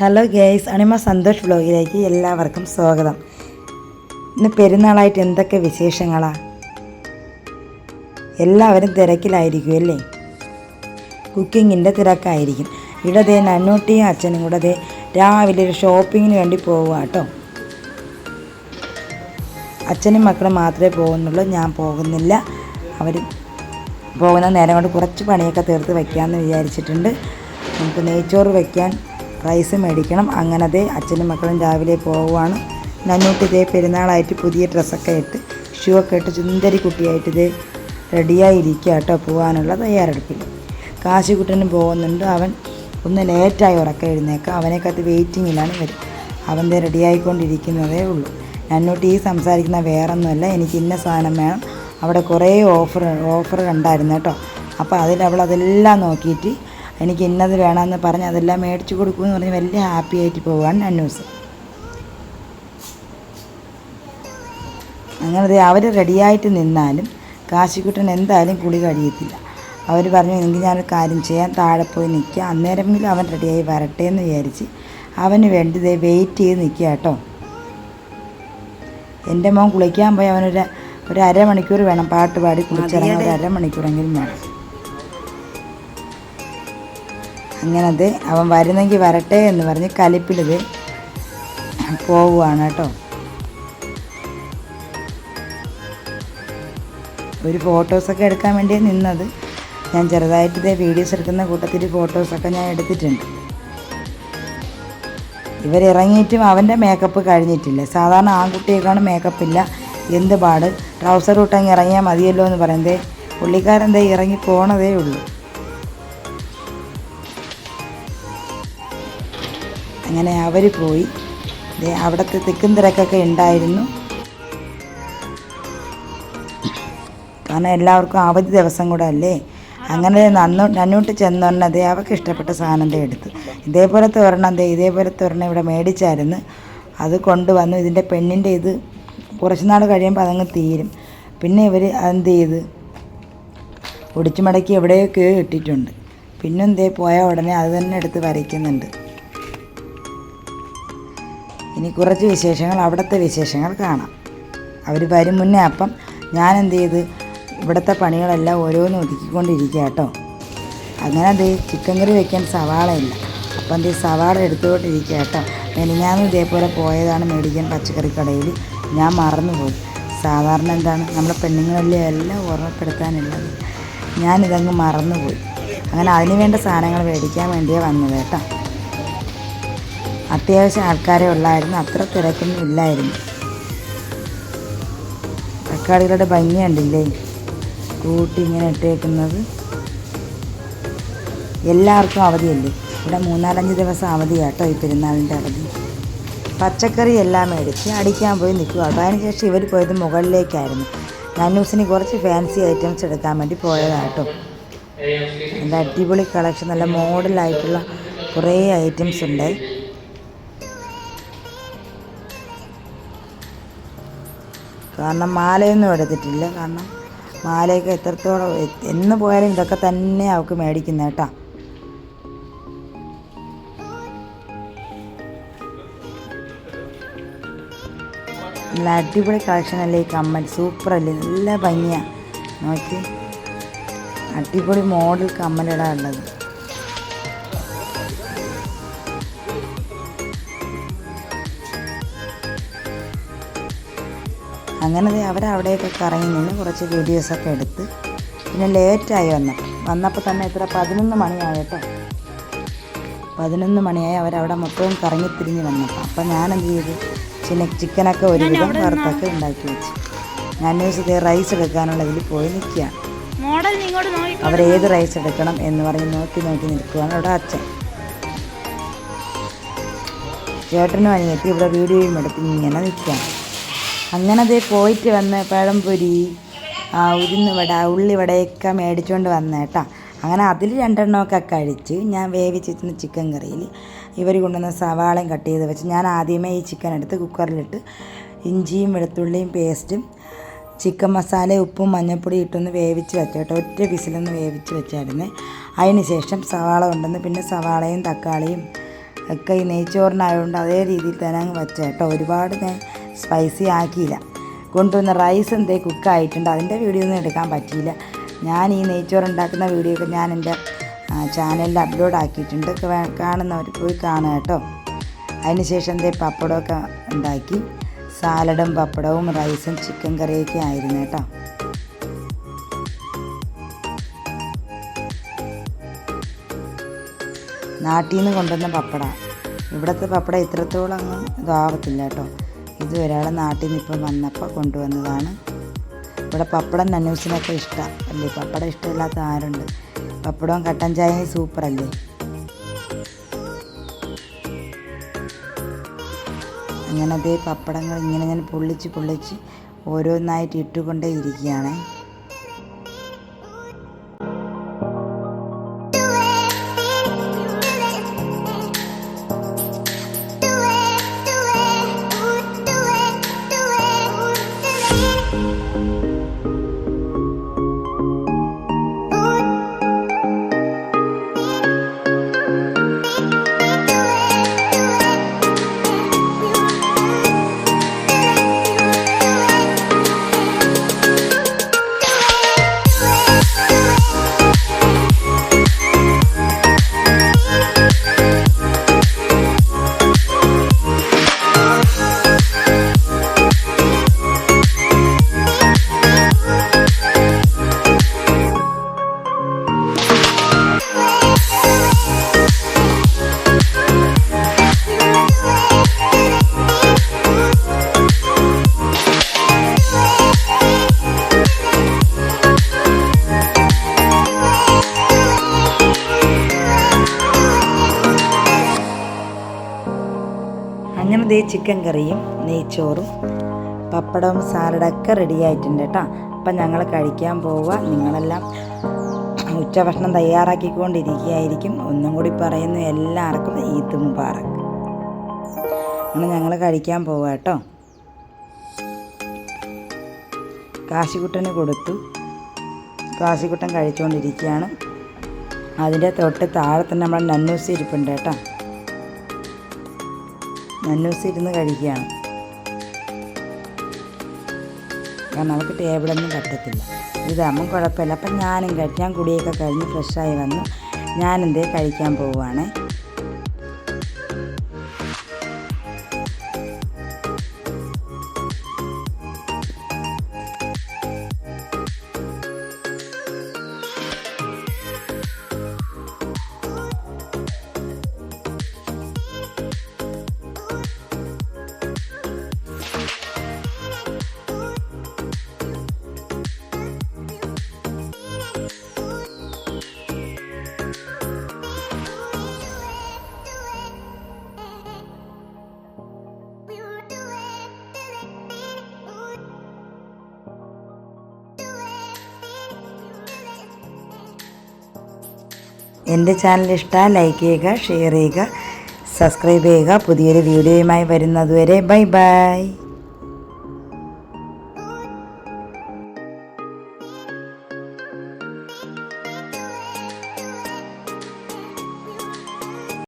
Hello guys Anima Santhosh വ്ലോഗിലേക്ക് എല്ലാവർക്കും സ്വാഗതം. ഇന്ന് പെരുന്നാളായിട്ട് എന്തൊക്കെ വിശേഷങ്ങളാണ് എല്ലാവരും തിരക്കിലായിരിക്കും അല്ലേ? കുക്കിങ്ങിന്റെ തിരക്കായിരിക്കും. ഇവിടെ നന്നൂട്ടിയും അച്ഛനും കൂടെ ദേ രാവിലെ ഒരു ഷോപ്പിങ്ങിന് വേണ്ടി പോവുക കേട്ടോ. അച്ഛനും മക്കളും മാത്രമേ പോകുന്നുള്ളൂ ഞാൻ പോകുന്നില്ല. അവർ പോകുന്ന നേരം കൊണ്ട് കുറച്ച് പണിയൊക്കെ തീർത്ത് വയ്ക്കാമെന്ന് വിചാരിച്ചിട്ടുണ്ട്. നമുക്ക് നെയ്ച്ചോറ് വയ്ക്കാൻ റൈസ് മേടിക്കണം. അങ്ങനത്തെ അച്ഛനും മക്കളും രാവിലെ പോവുകയാണ്. നന്നൂട്ടി ഇതേ പെരുന്നാളായിട്ട് പുതിയ ഡ്രസ്സൊക്കെ ഇട്ട് ഷൂ ഒക്കെ ഇട്ട് ചുന്തരി കുട്ടിയായിട്ട് ഇത് റെഡിയായിരിക്കുക കേട്ടോ പോകാനുള്ള തയ്യാറെടുപ്പിൽ. കാശിക്കുട്ടനും പോകുന്നുണ്ട് അവൻ. ഒന്ന് ലേറ്റായി ഉറക്കം എഴുന്നേക്കാം അവനെക്കത്ത് വെയിറ്റിങ്ങിലാണ് വരും. അവൻ ദേ റെഡിയായിക്കൊണ്ടിരിക്കുന്നതേ ഉള്ളൂ. നന്നൂട്ടി ഈ സംസാരിക്കുന്ന വേറൊന്നുമല്ല. എനിക്ക് ഇന്ന സാധനം വേണം. അവിടെ കുറേ ഓഫർ ഓഫർ കണ്ടായിരുന്നു കേട്ടോ. അപ്പോൾ അതിൽ അവൾ അതെല്ലാം നോക്കിയിട്ട് എനിക്ക് ഇന്നത് വേണമെന്ന് പറഞ്ഞ് അതെല്ലാം മേടിച്ചു കൊടുക്കുമെന്ന് പറഞ്ഞ് വലിയ ഹാപ്പി ആയിട്ട് പോവുകയാണ് അന്നൂസ് അങ്ങനെ അവർ റെഡിയായിട്ട് നിന്നാലും കാശിക്കുട്ടൻ എന്തായാലും കുളി കഴിയത്തില്ല. അവർ പറഞ്ഞു എനിക്ക് ഞാനൊരു കാര്യം ചെയ്യാൻ താഴെ പോയി നിൽക്കുക അന്നേരമെങ്കിലും അവൻ റെഡിയായി വരട്ടെ എന്ന് വിചാരിച്ച് അവന് വേണ്ടി വെയിറ്റ് ചെയ്ത് നിൽക്കുക കേട്ടോ. എന്റെ മോൻ കുളിക്കാൻ പോയി അവനൊരു ഒരു അരമണിക്കൂർ വേണം പാട്ട് പാടി കുളിച്ചിറങ്ങാൻ. ഒരു അരമണിക്കൂറെങ്കിലും വേണം. അങ്ങനത് അവൻ വരുന്നെങ്കിൽ വരട്ടെ എന്ന് പറഞ്ഞ് കലിപ്പിലിത് പോവുകയാണ് കേട്ടോ. ഒരു ഫോട്ടോസൊക്കെ എടുക്കാൻ വേണ്ടി നിന്നത്. ഞാൻ ചെറുതായിട്ട് ഇതേ വീഡിയോസ് എടുക്കുന്ന കൂട്ടത്തിൽ ഫോട്ടോസൊക്കെ ഞാൻ എടുത്തിട്ടുണ്ട്. ഇവരിറങ്ങിയിട്ടും അവന്റെ മേക്കപ്പ് കഴിഞ്ഞിട്ടില്ല. സാധാരണ ആൺകുട്ടിയേക്കാണ് മേക്കപ്പ് ഇല്ല. എന്ത് പാട്? ട്രൗസർ ഇട്ടങ്ങ് ഇറങ്ങിയാൽ മതിയല്ലോ എന്ന് പറയുന്നത്. പുള്ളിക്കാരൻ ദേ ഇറങ്ങി പോണതേ ഉള്ളൂ. അങ്ങനെ അവർ പോയി. അവിടുത്തെ തിക്കും തിരക്കൊക്കെ ഉണ്ടായിരുന്നു. കാരണം എല്ലാവർക്കും അവധി ദിവസം കൂടെ അല്ലേ? അങ്ങനെ നന്നു നന്നോട്ട് ചെന്നൊരെണ്ണം അതേ അവർക്ക് ഇഷ്ടപ്പെട്ട സാധനം എടുത്ത്. ഇതേപോലത്തെ ഒരെണ്ണം ദേ ഇതേപോലത്തെ ഒരെണ്ണം ഇവിടെ മേടിച്ചായിരുന്നു. അത് കൊണ്ടുവന്നു. ഇതിന്റെ പെണ്ണിന്റെ ഇത് കുറച്ച് നാൾ കഴിയുമ്പോൾ അതങ്ങ് തീരും. പിന്നെ ഇവർ അതെന്ത് ചെയ്ത്? ഒടിച്ചു മടക്കി എവിടെയൊക്കെയോ ഇട്ടിട്ടുണ്ട്. പിന്നെ എന്തേ പോയ ഉടനെ അത് തന്നെ എടുത്ത് വരയ്ക്കുന്നുണ്ട്. ഇനി കുറച്ച് വിശേഷങ്ങൾ അവിടുത്തെ വിശേഷങ്ങൾ കാണാം. അവർ വരും മുന്നേ അപ്പം ഞാൻ എന്ത് ചെയ്ത് ഇവിടുത്തെ പണികളെല്ലാം ഓരോന്ന് ഒതുക്കിക്കൊണ്ടിരിക്കുക കേട്ടോ. അങ്ങനെ അത് ചിക്കൻ കറി വെക്കാൻ സവാള ഇല്ല. അപ്പം എന്ത് സവാള എടുത്തുകൊണ്ടിരിക്കുക കേട്ടോ. മെനിഞ്ഞാന്ന് ഇതേപോലെ പോയതാണ് മേടിക്കാൻ പച്ചക്കറി കടയിൽ ഞാൻ മറന്നുപോയി. സാധാരണ എന്താണ് നമ്മളെ പെണ്ണുങ്ങളല്ലേ എല്ലാം ഓർമ്മപ്പെടുത്താനുള്ളത്. ഞാനിതങ്ങ് മറന്നുപോയി. അങ്ങനെ അതിന് വേണ്ട സാധനങ്ങൾ മേടിക്കാൻ വേണ്ടിയാണ് വന്നത് കേട്ടോ. അത്യാവശ്യം ആൾക്കാരെ ഉള്ളായിരുന്നു. അത്ര തിരക്കൊന്നും ഇല്ലായിരുന്നു. തക്കാളികളുടെ ഭംഗി കൂട്ടി ഇങ്ങനെ ഇട്ടേക്കുന്നത്. എല്ലാവർക്കും അവധിയല്ലേ? ഇവിടെ മൂന്നാലഞ്ച് ദിവസം അവധിയാട്ടോ ഈ പെരുന്നാളിന്റെ അവധി. പച്ചക്കറി എല്ലാം മേടിച്ച് അടിക്കാൻ പോയി നിൽക്കുക. കേട്ടോ അതിനുശേഷം ഇവർ പോയത് മുകളിലേക്കായിരുന്നു. നന്നൂസിന് കുറച്ച് ഫാൻസി ഐറ്റംസ് എടുക്കാൻ വേണ്ടി പോയതാട്ടോ. നല്ല അടിപൊളി കളക്ഷൻ നല്ല മോഡലായിട്ടുള്ള കുറേ ഐറ്റംസ് ഉണ്ട് കാരണം മാലയൊന്നും എടുത്തിട്ടില്ല. കാരണം മാലയൊക്കെ എത്രത്തോളം എന്ന് പോയാലും ഇതൊക്കെ തന്നെ അവൾക്ക് മേടിക്കുന്നത് കേട്ടോ. നല്ല അടിപൊളി കളക്ഷൻ അല്ലേ ഈ കമ്മൽ. സൂപ്പർ അല്ലേ? നല്ല ഭംഗിയാണ് നോക്കി. അടിപൊളി മോഡൽ കമ്മലിടാ അങ്ങനെ അവരവിടെയൊക്കെ കറങ്ങി നിന്ന് കുറച്ച് വീഡിയോസൊക്കെ എടുത്ത് പിന്നെ ലേറ്റായി വന്നപ്പോൾ വന്നപ്പോൾ തന്നെ എത്ര? പതിനൊന്ന് മണിയായി കേട്ടോ. പതിനൊന്ന് മണിയായി അവരവിടെ മൊത്തവും കറങ്ങി തിരിഞ്ഞ് വന്നപ്പോൾ അപ്പം ഞാൻ എന്ത് ചെയ്തു? ചിന്ന ചിക്കനൊക്കെ ഒരുവിധം വറുത്തൊക്കെ ഉണ്ടാക്കി വെച്ചു. ഞാൻ ന്യൂസ് റൈസ് എടുക്കാനുള്ളതിൽ പോയി നിൽക്കുകയാണ്. അവരേത് റൈസ് എടുക്കണം എന്ന് പറഞ്ഞ് നോക്കി നോക്കി നിൽക്കുകയാണ് അവിടെ അച്ഛൻ. ചേട്ടനും അനിയത്തി ഇവിടെ വീഡിയോയും എടുത്ത് ഇങ്ങനെ നിൽക്കുകയാണ്. അങ്ങനെ അതേ പോയിട്ട് വന്ന് പഴംപൊരി വട ഉള്ളിവടയൊക്കെ മേടിച്ചുകൊണ്ട് വന്ന കേട്ടാ. അങ്ങനെ അതിൽ രണ്ടെണ്ണമൊക്കെ കഴിച്ച് ഞാൻ വേവിച്ചിരുന്ന ചിക്കൻ കറിയിൽ ഇവർ കൊണ്ടുവന്ന സവാളയും കട്ട് ചെയ്ത് വെച്ച് ഞാൻ ആദ്യമേ ഈ ചിക്കൻ എടുത്ത് കുക്കറിലിട്ട് ഇഞ്ചിയും വെളുത്തുള്ളിയും പേസ്റ്റും ചിക്കൻ മസാല ഉപ്പും മഞ്ഞൾപ്പൊടി ഇട്ടൊന്ന് വേവിച്ച് വെച്ചു കേട്ടോ. ഒറ്റ വിസിലൊന്ന് വേവിച്ച് വെച്ചായിരുന്നു. അതിന് ശേഷം സവാള ഉണ്ടെന്ന് പിന്നെ സവാളയും തക്കാളിയും ഒക്കെ ഈ നെയ്ച്ചോറിനായതുകൊണ്ട് അതേ രീതിയിൽ തന്നെ അങ്ങ് വെച്ചേട്ടോ ഒരുപാട് ഞാൻ സ്പൈസി ആക്കിയില്ല. കൊണ്ടുവന്ന റൈസ് എന്തേ കുക്കായിട്ടുണ്ട് അതിന്റെ വീഡിയോ ഒന്നും എടുക്കാൻ പറ്റിയില്ല. ഞാൻ ഈ നെയ്ച്ചോറ് ഉണ്ടാക്കുന്ന വീഡിയോ ഒക്കെ ഞാൻ എന്റെ ചാനലിൽ അപ്ലോഡ് ആക്കിയിട്ടുണ്ട്. കാണുന്നവർ പോയി കാണുക കേട്ടോ. അതിനുശേഷം എന്തേ പപ്പടമൊക്കെ ഉണ്ടാക്കി. സാലഡും പപ്പടവും റൈസും ചിക്കൻ കറിയൊക്കെ ആയിരുന്നു കേട്ടോ. നാട്ടിൽ നിന്ന് കൊണ്ടുവന്ന പപ്പട. ഇവിടുത്തെ പപ്പട ഇത്രത്തോളം അങ്ങ് ഇതാവത്തില്ല കേട്ടോ. ഇത് ഒരാൾ നാട്ടിൽ നിന്ന് ഇപ്പം വന്നപ്പോൾ കൊണ്ടുവന്നതാണ്. ഇവിടെ പപ്പടം നന്നൂസിനൊക്കെ ഇഷ്ടം അല്ലേ? പപ്പടം ഇഷ്ടമില്ലാത്ത ആരുണ്ട്? പപ്പടവും കട്ടൻ ചായയും സൂപ്പറല്ലേ അങ്ങനെ അതേ പപ്പടങ്ങൾ ഇങ്ങനെ ഞാൻ പൊള്ളിച്ച് പൊള്ളിച്ച് ഓരോന്നായിട്ട് ഇട്ടുകൊണ്ടേ ഇരിക്കുകയാണേ. ചിക്കൻ കറിയും നെയ്ച്ചോറും പപ്പടവും സാലഡൊക്കെ റെഡി ആയിട്ടുണ്ട് കേട്ടോ. അപ്പം ഞങ്ങൾ കഴിക്കാൻ പോവുക. നിങ്ങളെല്ലാം ഉച്ചഭക്ഷണം തയ്യാറാക്കിക്കൊണ്ടിരിക്കുകയായിരിക്കും. ഒന്നും കൂടി പറയുന്നു എല്ലാവർക്കും ഈദ് മുബാറക്. അങ്ങനെ ഞങ്ങൾ കഴിക്കാൻ പോവുക കേട്ടോ. കാശിക്കുട്ടന് കൊടുത്തു. കാശിക്കുട്ടൻ കഴിച്ചുകൊണ്ടിരിക്കുകയാണ്. അതിന്റെ തൊട്ട് താഴെ തന്നെ നമ്മൾ നന്നൂസ് ഇരിപ്പുണ്ട് കേട്ടോ. നന്നൂസ് ഇരുന്ന് കഴിക്കുകയാണ്. കാരണം അവൾക്ക് ടേബിളൊന്നും പറ്റത്തില്ല. ഇതാകുമ്പം കുഴപ്പമില്ല. അപ്പം ഞാനും കഴിക്കാം ഞാൻ കുടിയൊക്കെ കഴിഞ്ഞ് ഫ്രഷായി വന്നു ഞാനെന്തേ കഴിക്കാൻ പോവുകയാണേ എന്റെ ചാനൽ ഇഷ്ടമാണ് ലൈക്ക് ചെയ്യുക ഷെയർ ചെയ്യുക സബ്സ്ക്രൈബ് ചെയ്യുക. പുതിയൊരു വീഡിയോയുമായി വരുന്നതുവരെ ബൈ ബൈ.